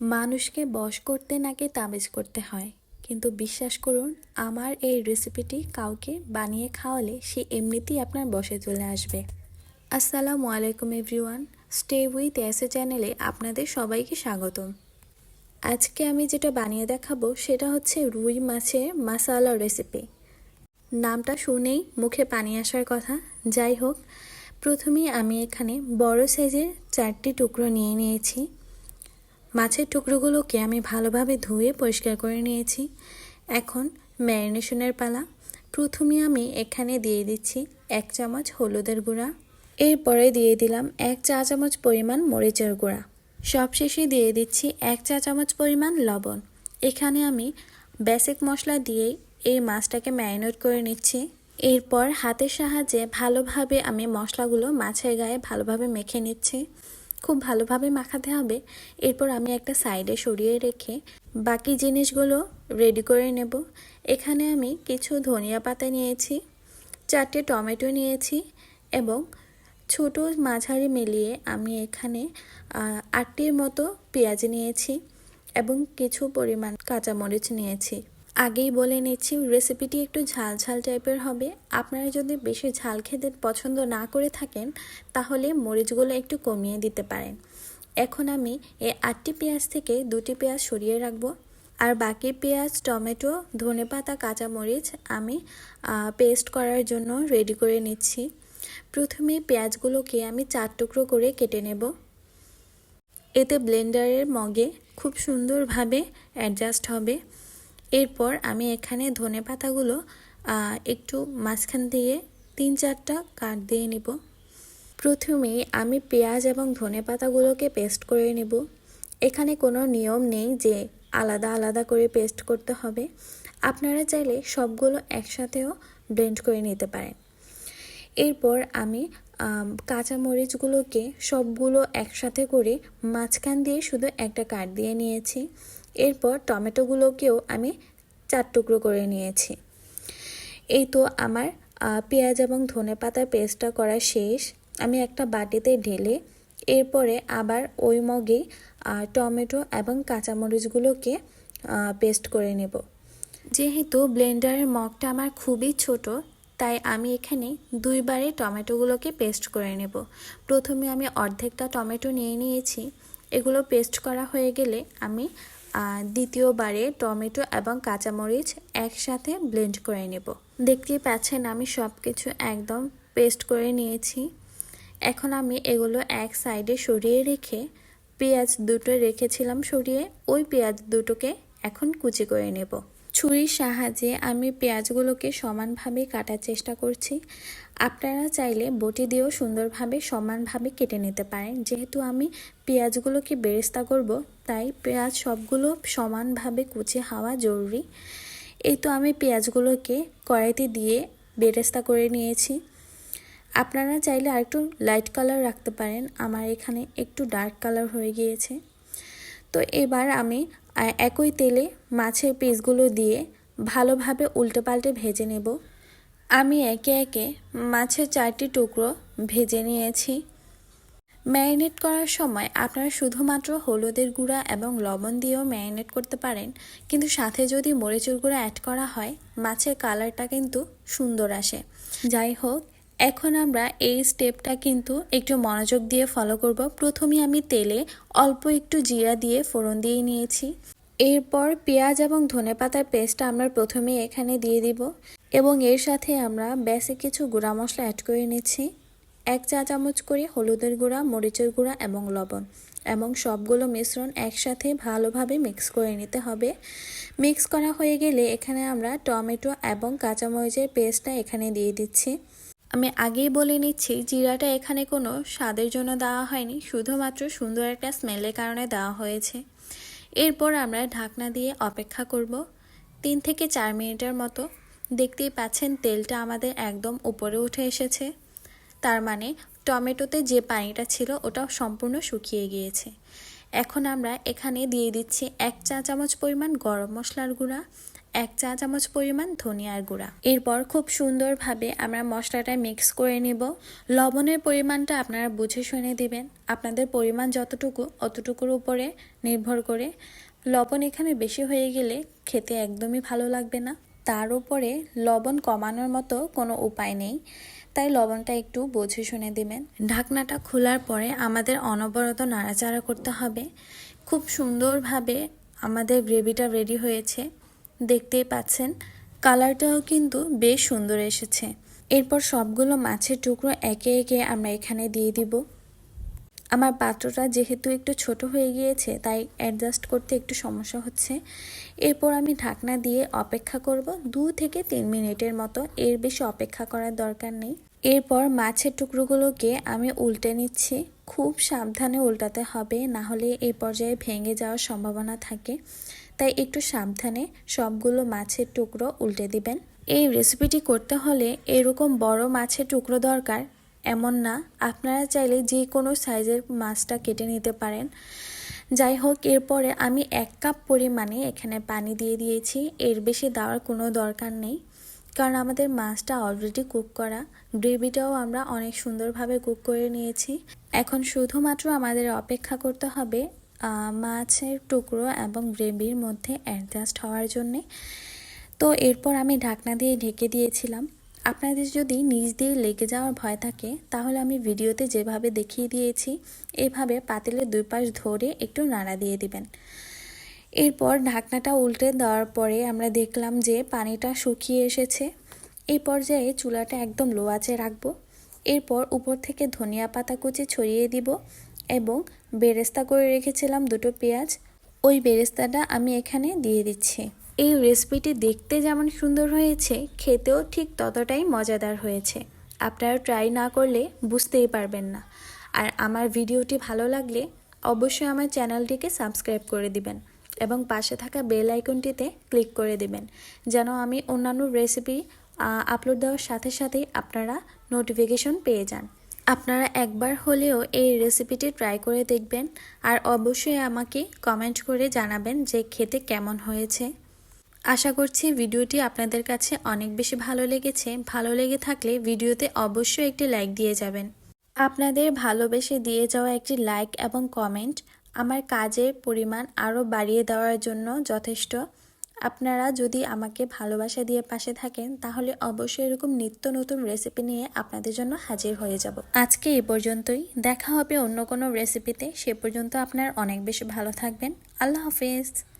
মানুষকে বশ করতে নাকি তাবিজ করতে হয়। কিন্তু বিশ্বাস করুন, আমার এই রেসিপিটি কাউকে বানিয়ে খাওয়ালে সে এমনিতেই আপনার বসে চলে আসবে। আসসালামু আলাইকুম এভরিওয়ান স্টে উইথ এসে চ্যানেলে আপনাদের সবাইকে স্বাগতম। আজকে আমি যেটা বানিয়ে দেখাবো সেটা হচ্ছে রুই মাছের মাসালা রেসিপি নামটা শুনেই মুখে পানি আসার কথা। যাই হোক, প্রথমেই আমি এখানে বড় সাইজের চারটি টুকরো নিয়ে নিয়েছি। মাছের টুকরোগুলোকে আমি ভালোভাবে ধুয়ে পরিষ্কার করে নিয়েছি। এখন ম্যারিনেশনের পালা। প্রথমে আমি এখানে দিয়ে দিচ্ছি এক চামচ হলুদের গুঁড়া। এরপরে দিয়ে দিলাম এক চা চামচ পরিমাণ মরিচের গুঁড়া। সবশেষে দিয়ে দিচ্ছি এক চা চামচ পরিমাণ লবণ। এখানে আমি বেসিক মশলা দিয়েই এই মাছটাকে ম্যারিনেট করে নিচ্ছি। এরপর হাতের সাহায্যে ভালোভাবে আমি মশলাগুলো মাছের গায়ে ভালোভাবে মেখে নিচ্ছি। খুব ভালোভাবে মাখাতে হবে। এরপর আমি একটা সাইডে সরিয়ে রেখে বাকি জিনিসগুলো রেডি করে নেব। এখানে আমি কিছু ধনিয়া পাতা নিয়েছি, চারটে টমেটো নিয়েছি এবং ছোট মাঝারি মিলিয়ে আমি এখানে আটটির মতো পেঁয়াজ নিয়েছি এবং কিছু পরিমাণ কাঁচামরিচ নিয়েছি। আগেই বলে নিচ্ছি রেসিপিটি একটু ঝাল ঝাল টাইপের হবে। আপনারা যদি বেশি ঝাল খেতে পছন্দ না করে থাকেন, তাহলে মরিচগুলো একটু কমিয়ে দিতে পারেন। এখন আমি এই আটটি পেঁয়াজ থেকে দুটি পেঁয়াজ সরিয়ে রাখব। আর বাকি পেঁয়াজ, টমেটো ধনে ধনেপাতা, কাঁচামরিচ আমি পেস্ট করার জন্য রেডি করে নিচ্ছি। প্রথমে পেঁয়াজগুলোকে আমি চার টুকরো করে কেটে নেব। এতে ব্লেন্ডারের মগে খুব সুন্দরভাবে অ্যাডজাস্ট হবে। এরপর আমি এখানে ধনে পাতাগুলো একটু মাঝখান দিয়ে তিন চারটা কাট দিয়ে নিব। প্রথমে আমি পেঁয়াজ এবং ধনে পাতাগুলোকে পেস্ট করে নেব। এখানে কোনো নিয়ম নেই যে আলাদা আলাদা করে পেস্ট করতে হবে। আপনারা চাইলে সবগুলো একসাথেও ব্লেন্ড করে নিতে পারেন। এরপর আমি কাঁচামরিচগুলোকে সবগুলো একসাথে করে মাঝখান দিয়ে শুধু একটা কাট দিয়ে নিয়েছি। এরপর টমেটোগুলোকেও আমি চার টুকরো করে নিয়েছি। এই তো আমার পেঁয়াজ এবং ধনে পাতার পেস্টটা করা শেষ। আমি একটা বাটিতে ঢেলে এরপরে আবার ওই মগেই টমেটো এবং কাঁচামরিচগুলোকে পেস্ট করে নেব। যেহেতু ব্লেন্ডারের মগটা আমার খুবই ছোট, তাই আমি এখানে দুইবারে টমেটোগুলোকে পেস্ট করে নেব। প্রথমে আমি অর্ধেকটা টমেটো নিয়ে নিয়েছি। এগুলো পেস্ট করা হয়ে গেলে আমি দ্বিতীয়বারে টমেটো এবং কাঁচামরিচ একসাথে ব্লেন্ড করে নেব। দেখতেই পাচ্ছেন আমি সব কিছু একদম পেস্ট করে নিয়েছি। এখন আমি এগুলো এক সাইডে সরিয়ে রেখে পেঁয়াজ দুটো রেখেছিলাম সরিয়ে, ওই পেঁয়াজ দুটোকে এখন কুচি করে নেব। ছুরির সাহায্যে আমি পেঁয়াজগুলোকে সমানভাবে কাটার চেষ্টা করছি। আপনারা চাইলে বটি দিয়েও সুন্দরভাবে সমানভাবে কেটে নিতে পারেন। যেহেতু আমি পেঁয়াজগুলোকে বেরেস্তা করব, তাই পেঁয়াজ সবগুলো সমানভাবে কুচি হওয়া জরুরি। এই তো আমি পেঁয়াজগুলোকে কড়াইতে দিয়ে বেরেস্তা করে নিয়েছি। আপনারা চাইলে আরেকটু লাইট কালার রাখতে পারেন। আমার এখানে একটু ডার্ক কালার হয়ে গিয়েছে। তো এবার আমি একই তেলে মাছের পিসগুলো দিয়ে ভালোভাবে উল্টে পাল্টে ভেজে নেব। আমি একে একে মাছের চারটি টুকরো ভেজে নিয়েছি। ম্যারিনেট করার সময় আপনারা শুধুমাত্র হলুদের গুঁড়া এবং লবণ দিয়েও ম্যারিনেট করতে পারেন, কিন্তু সাথে যদি মরিচুর গুঁড়া অ্যাড করা হয়, মাছের কালারটা কিন্তু সুন্দর আসে। যাই হোক এখন আমরা এই স্টেপটা কিন্তু একটু মনোযোগ দিয়ে ফলো করব। প্রথমে আমি তেলে অল্প একটু জিরা দিয়ে ফোড়ন দিয়ে নিয়েছি। এরপর পেঁয়াজ এবং ধনেপাতার পেস্টটা আমরা প্রথমে এখানে দিয়ে দিব এবং এর সাথে আমরা বেসে কিছু গুঁড়া মশলা অ্যাড করে নিচ্ছি। এক চা চামচ করে হলুদের গুঁড়া, মরিচের গুঁড়া এবং লবণ এবং সবগুলো মিশ্রণ একসাথে ভালোভাবে মিক্স করে নিতে হবে। মিক্স করা হয়ে গেলে এখানে আমরা টমেটো এবং কাঁচামরিচের পেস্টটা এখানে দিয়ে দিচ্ছি। আমি আগেই বলে নিচ্ছি, জিরাটা এখানে কোনো স্বাদের জন্য দেওয়া হয়নি, শুধুমাত্র সুন্দর একটা স্মেলের কারণে দেওয়া হয়েছে। এরপর আমরা ঢাকনা দিয়ে অপেক্ষা করব তিন থেকে চার মিনিটের মতো। দেখতেই পাচ্ছেন তেলটা আমাদের একদম উপরে উঠে এসেছে। তার মানে টমেটোতে যে পানিটা ছিল ওটা সম্পূর্ণ শুকিয়ে গিয়েছে। এখন আমরা এখানে দিয়ে দিচ্ছি এক চা চামচ পরিমাণ গরম মশলার গুঁড়া এক চা চামচ পরিমাণ ধনিয়ার গুঁড়া। এরপর খুব সুন্দরভাবে আমরা মশলাটা মিক্স করে নিব। লবণের পরিমাণটা আপনারা বুঝে শুনে দিবেন। আপনাদের পরিমাণ যতটুকু, অতটুকুর উপরে নির্ভর করে। লবণ এখানে বেশি হয়ে গেলে খেতে একদমই ভালো লাগবে না। তার উপরে লবণ কমানোর মতো কোনো উপায় নেই। তাই লবণটা একটু বুঝে শুনে দেবেন। ঢাকনাটা খোলার পরে আমাদের অনবরত নাড়াচাড়া করতে হবে। খুব সুন্দরভাবে আমাদের গ্রেভিটা রেডি হয়েছে। দেখতেই পাচ্ছেন, কালারটাও কিন্তু বেশ সুন্দর এসেছে। এরপর সবগুলো মাছের টুকরো একে একে আমরা এখানে দিয়ে দিব। আমার পাত্রটা যেহেতু একটু ছোট হয়ে গিয়েছে, তাই অ্যাডজাস্ট করতে একটু সমস্যা হচ্ছে। এরপর আমি ঢাকনা দিয়ে অপেক্ষা করব দু থেকে তিন মিনিটের মতো, এর বেশি অপেক্ষা করার দরকার নেই। এরপর মাছের টুকরোগুলোকে আমি উল্টে নিচ্ছি। খুব সাবধানে উল্টাতে হবে, না হলে এই পর্যায়ে ভেঙে যাওয়ার সম্ভাবনা থাকে। তাই একটু সাবধানে সবগুলো মাছের টুকরো উল্টে দিবেন। এই রেসিপিটি করতে হলে এরকম বড় মাছের টুকরো দরকার, এমন না। আপনারা চাইলে যে কোনো সাইজের মাছটা কেটে নিতে পারেন। যাই হোক, এরপরে আমি এক কাপ পরিমাণে এখানে পানি দিয়ে দিয়েছি। এর বেশি দেওয়ার কোনো দরকার নেই, কারণ আমাদের মাছটা অলরেডি কুক করা। গ্রেভিটাও আমরা অনেক সুন্দরভাবে কুক করে নিয়েছি। এখন শুধুমাত্র আমাদের অপেক্ষা করতে হবে মাছের টুকরো এবং গ্রেভির মধ্যে অ্যাডজাস্ট হওয়ার জন্যে। তো এরপর আমি ঢাকনা দিয়ে ঢেকে দিয়েছিলাম। আপনাদের যদি নিচ দিয়ে লেগে যাওয়ার ভয় থাকে, তাহলে আমি ভিডিওতে যেভাবে দেখিয়ে দিয়েছি, এভাবে পাতিলের দুই পাশ ধরে একটু নাড়া দিয়ে দিবেন। এরপর ঢাকনাটা উল্টে দেওয়ার পরে আমরা দেখলাম যে পানিটা শুকিয়ে এসেছে। এই পর্যায়ে চুলাটা একদম লো রাখব। এরপর উপর থেকে ধনিয়া পাতা কুচি ছড়িয়ে দিব। এবং বেরেস্তা করে রেখেছিলাম দুটো পেঁয়াজ। ওই বেরেস্তাটা আমি এখানে দিয়ে দিচ্ছি। এই রেসিপিটি দেখতে যেমন সুন্দর হয়েছে, খেতেও ঠিক ততটাই মজাদার হয়েছে। আপনারা ট্রাই না করলে বুঝতেই পারবেন না। আর আমার ভিডিওটি ভালো লাগলে অবশ্যই আমার চ্যানেলটিকে সাবস্ক্রাইব করে দিবেন এবং পাশে থাকা বেল আইকনটিতে ক্লিক করে দিবেন, যেন আমি অন্যান্য রেসিপি আপলোড দেওয়ার সাথে সাথেই আপনারা নোটিফিকেশন পেয়ে যান। আপনারা একবার হলেও এই রেসিপিটি ট্রাই করে দেখবেন আর অবশ্যই আমাকে কমেন্ট করে জানাবেন যে খেতে কেমন হয়েছে। আশা করছি ভিডিওটি আপনাদের কাছে অনেক বেশি ভালো লেগেছে। ভালো লেগে থাকলে ভিডিওতে অবশ্যই একটি লাইক দিয়ে যাবেন। আপনাদের ভালোবেসে দিয়ে যাওয়া একটি লাইক এবং কমেন্ট আমার কাজের পরিমাণ আরও বাড়িয়ে দেওয়ার জন্য যথেষ্ট। আপনারা যদি আমাকে ভালোবাসা দিয়ে পাশে থাকেন, তাহলে অবশ্যই এরকম নিত্য নতুন রেসিপি নিয়ে আপনাদের জন্য হাজির হয়ে যাব। আজকে এ পর্যন্তই। দেখা হবে অন্য কোনো রেসিপিতে সে পর্যন্ত আপনার অনেক বেশি ভালো থাকবেন। আল্লাহ হাফিজ।